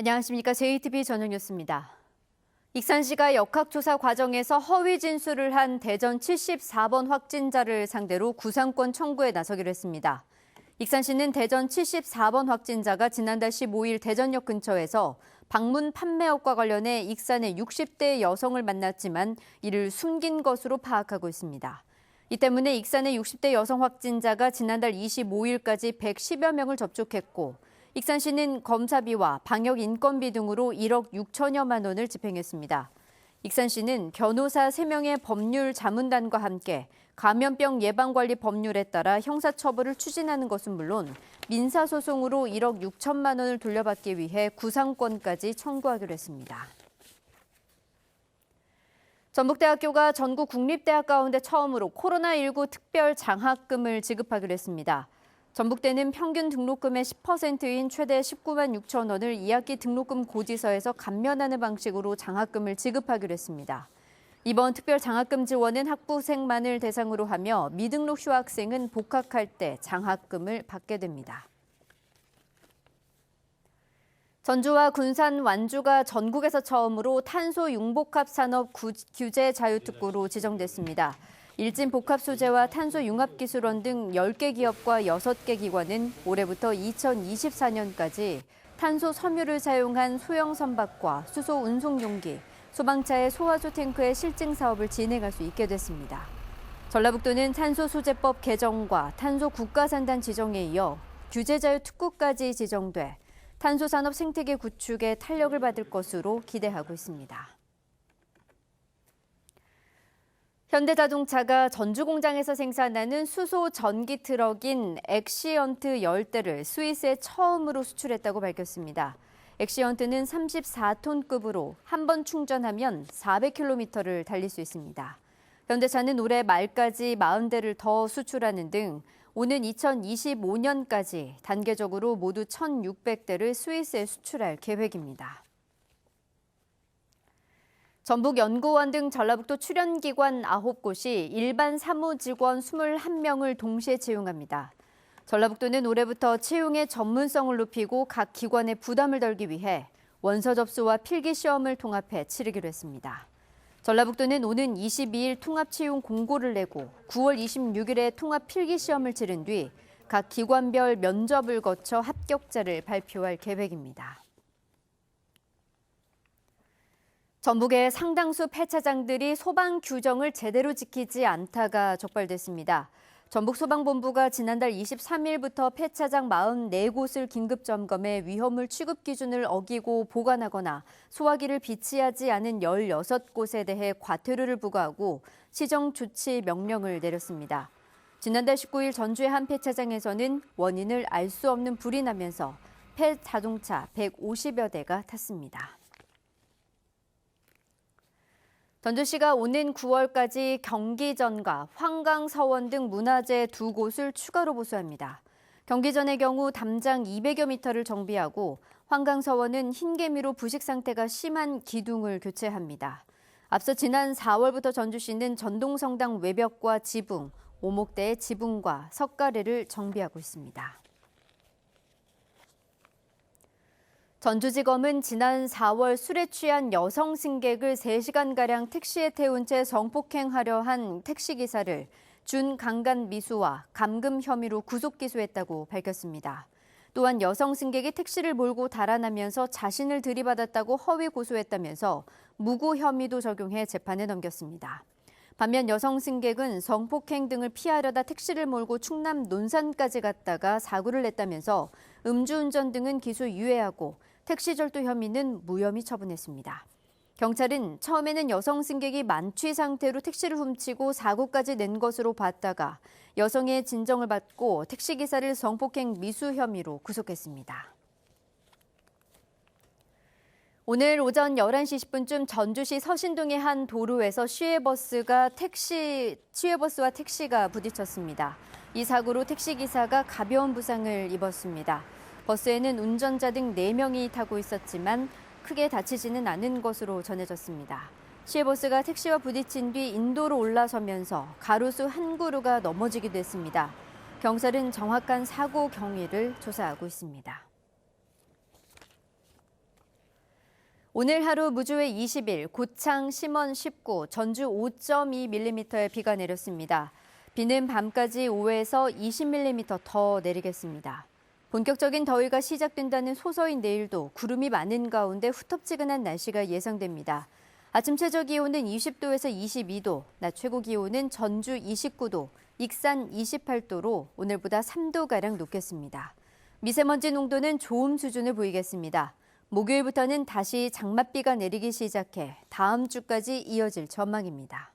안녕하십니까. JTB 저녁 뉴스입니다. 익산시가 역학조사 과정에서 허위 진술을 한 대전 74번 확진자를 상대로 구상권 청구에 나서기로 했습니다. 익산시는 대전 74번 확진자가 지난달 15일 대전역 근처에서 방문 판매업과 관련해 익산의 60대 여성을 만났지만 이를 숨긴 것으로 파악하고 있습니다. 이 때문에 익산의 60대 여성 확진자가 지난달 25일까지 110여 명을 접촉했고 익산 시는 검사비와 방역 인건비 등으로 1억 6천여만 원을 집행했습니다. 익산 시는 변호사 3명의 법률 자문단과 함께 감염병 예방관리 법률에 따라 형사처벌을 추진하는 것은 물론 민사소송으로 1억 6천만 원을 돌려받기 위해 구상권까지 청구하기로 했습니다. 전북대학교가 전국 국립대학 가운데 처음으로 코로나19 특별 장학금을 지급하기로 했습니다. 전북대는 평균 등록금의 10%인 최대 19만 6천 원을 2학기 등록금 고지서에서 감면하는 방식으로 장학금을 지급하기로 했습니다. 이번 특별 장학금 지원은 학부생만을 대상으로 하며 미등록 휴학생은 복학할 때 장학금을 받게 됩니다. 전주와 군산, 완주가 전국에서 처음으로 탄소 융복합 산업 규제 자유 특구로 지정됐습니다. 일진 복합 소재와 탄소 융합 기술원 등 10개 기업과 6개 기관은 올해부터 2024년까지 탄소 섬유를 사용한 소형 선박과 수소 운송 용기, 소방차의 소화조 탱크의 실증 사업을 진행할 수 있게 됐습니다. 전라북도는 탄소 소재법 개정과 탄소 국가산단 지정에 이어 규제 자유 특구까지 지정돼 탄소 산업 생태계 구축에 탄력을 받을 것으로 기대하고 있습니다. 현대자동차가 전주 공장에서 생산하는 수소 전기 트럭인 엑시언트 10대를 스위스에 처음으로 수출했다고 밝혔습니다. 엑시언트는 34톤급으로 한 번 충전하면 400km를 달릴 수 있습니다. 현대차는 올해 말까지 40대를 더 수출하는 등 오는 2025년까지 단계적으로 모두 1,600대를 스위스에 수출할 계획입니다. 전북 연구원 등 전라북도 출연기관 9곳이 일반 사무직원 21명을 동시에 채용합니다. 전라북도는 올해부터 채용의 전문성을 높이고 각 기관의 부담을 덜기 위해 원서 접수와 필기 시험을 통합해 치르기로 했습니다. 전라북도는 오는 22일 통합 채용 공고를 내고 9월 26일에 통합 필기 시험을 치른 뒤 각 기관별 면접을 거쳐 합격자를 발표할 계획입니다. 전북의 상당수 폐차장들이 소방 규정을 제대로 지키지 않다가 적발됐습니다. 전북소방본부가 지난달 23일부터 폐차장 44곳을 긴급 점검해 위험물 취급 기준을 어기고 보관하거나 소화기를 비치하지 않은 16곳에 대해 과태료를 부과하고 시정 조치 명령을 내렸습니다. 지난달 19일 전주의 한 폐차장에서는 원인을 알 수 없는 불이 나면서 폐 자동차 150여 대가 탔습니다. 전주시가 오는 9월까지 경기전과 황강 서원 등 문화재 두 곳을 추가로 보수합니다. 경기전의 경우 담장 200여 미터를 정비하고 황강 서원은 흰개미로 부식 상태가 심한 기둥을 교체합니다. 앞서 지난 4월부터 전주시는 전동성당 외벽과 지붕, 오목대의 지붕과 석가래를 정비하고 있습니다. 전주지검은 지난 4월 술에 취한 여성 승객을 3시간가량 택시에 태운 채 성폭행하려 한 택시기사를 준강간 미수와 감금 혐의로 구속 기소했다고 밝혔습니다. 또한 여성 승객이 택시를 몰고 달아나면서 자신을 들이받았다고 허위 고소했다면서 무고 혐의도 적용해 재판에 넘겼습니다. 반면 여성 승객은 성폭행 등을 피하려다 택시를 몰고 충남 논산까지 갔다가 사고를 냈다면서 음주운전 등은 기소 유예하고 택시 절도 혐의는 무혐의 처분했습니다. 경찰은 처음에는 여성 승객이 만취 상태로 택시를 훔치고 사고까지 낸 것으로 봤다가 여성의 진정을 받고 택시기사를 성폭행 미수 혐의로 구속했습니다. 오늘 오전 11시 10분쯤 전주시 서신동의 한 도로에서 시외버스가 택시, 시외버스와 택시가 부딪혔습니다. 이 사고로 택시기사가 가벼운 부상을 입었습니다. 버스에는 운전자 등 4명이 타고 있었지만 크게 다치지는 않은 것으로 전해졌습니다. 시외버스가 택시와 부딪힌 뒤 인도로 올라서면서 가로수 한 그루가 넘어지기도 했습니다. 경찰은 정확한 사고 경위를 조사하고 있습니다. 오늘 하루 무주에 20일, 고창, 심원 19, 전주 5.2mm의 비가 내렸습니다. 비는 밤까지 5에서 20mm 더 내리겠습니다. 본격적인 더위가 시작된다는 소서인 내일도 구름이 많은 가운데 후텁지근한 날씨가 예상됩니다. 아침 최저 기온은 20도에서 22도, 낮 최고 기온은 전주 29도, 익산 28도로 오늘보다 3도가량 높겠습니다. 미세먼지 농도는 좋음 수준을 보이겠습니다. 목요일부터는 다시 장맛비가 내리기 시작해 다음 주까지 이어질 전망입니다.